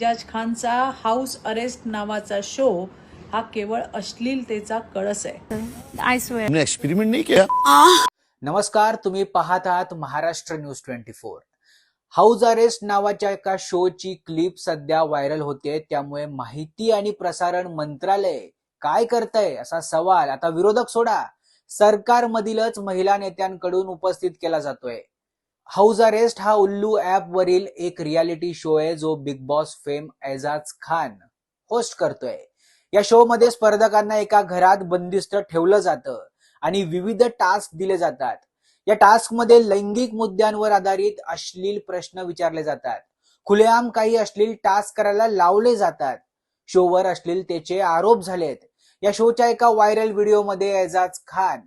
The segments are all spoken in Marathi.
एजाज खानचा हाऊस अरेस्ट नावाचा शो हा केवळ अश्लीलतेचा कळस आहे. हमने एक्सपेरिमेंट नहीं किया नमस्कार तुम्ही पाहत आहात Maharashtra news twenty four. House arrest नावाच्या एका शोची क्लिप सध्या व्हायरल होते त्यामुळे माहिती आणि प्रसारण मंत्रालय काय करतंय असा सवाल आता विरोधक सोडा. सरकारमधीलच महिला नेत्यांकडून उपस्थित केला जातोय. हाऊज अरेस्ट हा उल्लू ऍप वरील एक रियालिटी शो आहे जो Bigg Boss fame Ejaz Khan host करतोय. या शो मध्ये स्पर्धकांना एका घरात बंदिस्त ठेवलं जातं आणि विविध टास्क दिले जातात. या टास्कमध्ये लैंगिक मुद्द्यांवर आधारित अश्लील प्रश्न विचारले जातात. खुलेआम काही अश्लील टास्क करायला लावले जातात. शोवर अश्लीलतेचे आरोप झालेत. या शोच्या एका व्हायरल व्हिडिओमध्ये एजाज खान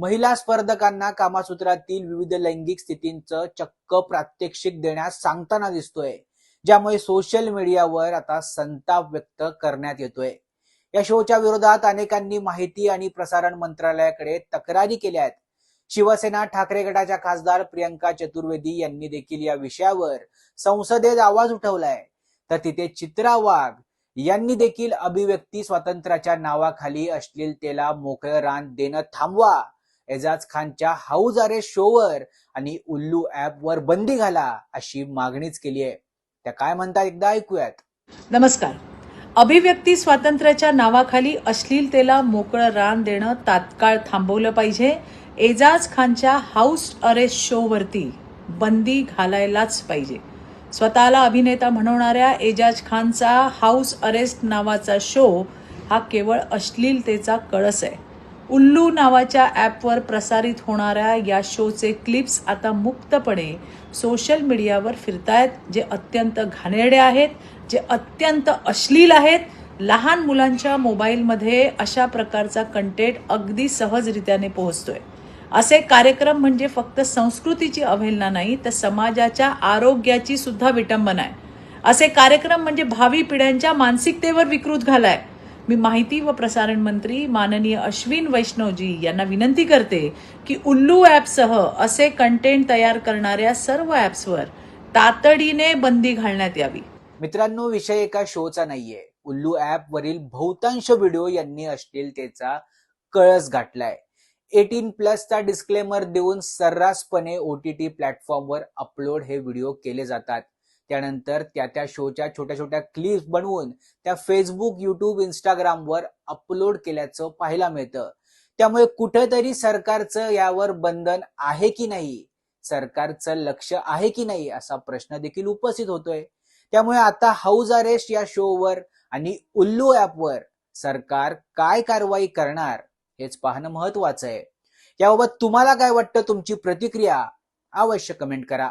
महिला स्पर्धकांना कामासूत्रातील विविध लैंगिक स्थितींचं चक्क प्रात्यक्षिक देण्यास सांगताना दिसतोय ज्यामुळे सोशल मीडियावर आता संताप व्यक्त करण्यात येतोय. या शोच्या विरोधात अनेकांनी माहिती आणि प्रसारण मंत्रालयाकडे तक्रारी केल्या आहेत. शिवसेना ठाकरे गटाच्या खासदार प्रियंका चतुर्वेदी यांनी देखील या विषयावर संसदेत आवाज उठवलाय. तर तिथे चित्रा वाघ यांनी देखील अभिव्यक्ती स्वातंत्र्याच्या नावाखाली अश्लीलतेला मोकळं रान देणं थांबवा. एजाज खानच्या हाऊज अरेस्ट शोवर आणि उल्लू ऍप वर बंदी घाला अशी मागणीच केली आहे. त्या काय म्हणतात एकदा ऐकूयात. नमस्कार. अभिव्यक्ती स्वातंत्र्याच्या नावाखाली अश्लीलतेला मोकळं रान देणं तात्काळ थांबवलं पाहिजे. एजाज खानच्या हाऊस अरेस्ट शोवरती बंदी घालायलाच पाहिजे. स्वतःला अभिनेता म्हणवणाऱ्या एजाज खानचा हाऊस अरेस्ट नावाचा शो हा केवळ अश्लीलतेचा कळस आहे. उल्लू नावाच्या ॲपवर प्रसारित होणाऱ्या या शोचे क्लिप्स आता मुक्तपणे सोशल मीडियावर फिरतायत जे अत्यंत घाणेरडे आहेत जे अत्यंत अश्लील आहेत. लहान मुलांच्या मोबाईलमध्ये अशा प्रकारचा कंटेंट अगदी सहजरित्याने पोहोचतोय. असे कार्यक्रम म्हणजे फक्त संस्कृतीची अवहेलना नाही तर समाजाच्या आरोग्याची सुद्धा विटंबना आहे. असे कार्यक्रम म्हणजे भावी पिढ्यांच्या मानसिकतेवर विकृत घालाय. मी माहिती व प्रसारण मंत्री माननीय अश्विन वैष्णवजी यांना विनंती करते की उल्लू ॲपसह असे कंटेंट तयार करणाऱ्या सर्व ॲप्सवर तातडीने बंदी घालण्यात यावी. मित्रांनो विषय एका शोचा नाहीये. उल्लू ऍप वरील बहुतांश व्हिडिओ यांनी अश्लीलतेचा कळस गाठलाय. एटीन प्लसचा डिस्क्लेमर देऊन सर्रासपणे ओटीटी प्लॅटफॉर्मवर अपलोड हे व्हिडिओ केले जातात. त्यानंतर त्या त्या शोच्या छोट्या छोट्या क्लिप्स बनवून त्या फेसबुक युट्यूब इंस्टाग्रामवर अपलोड केल्याचं पाहायला मिळतं. त्यामुळे कुठेतरी सरकारचं यावर बंधन आहे की नाही? सरकारचं लक्ष आहे की नाही? असा प्रश्न देखील उपस्थित होतोय. त्यामुळे आता हाऊस अरेस्ट या शोवर आणि उल्लू ऍपवर सरकार काय कारवाई करणार हेच पाहणं महत्वाचं आहे. याबाबत तुम्हाला काय वाटतं? तुमची प्रतिक्रिया अवश्य कमेंट करा.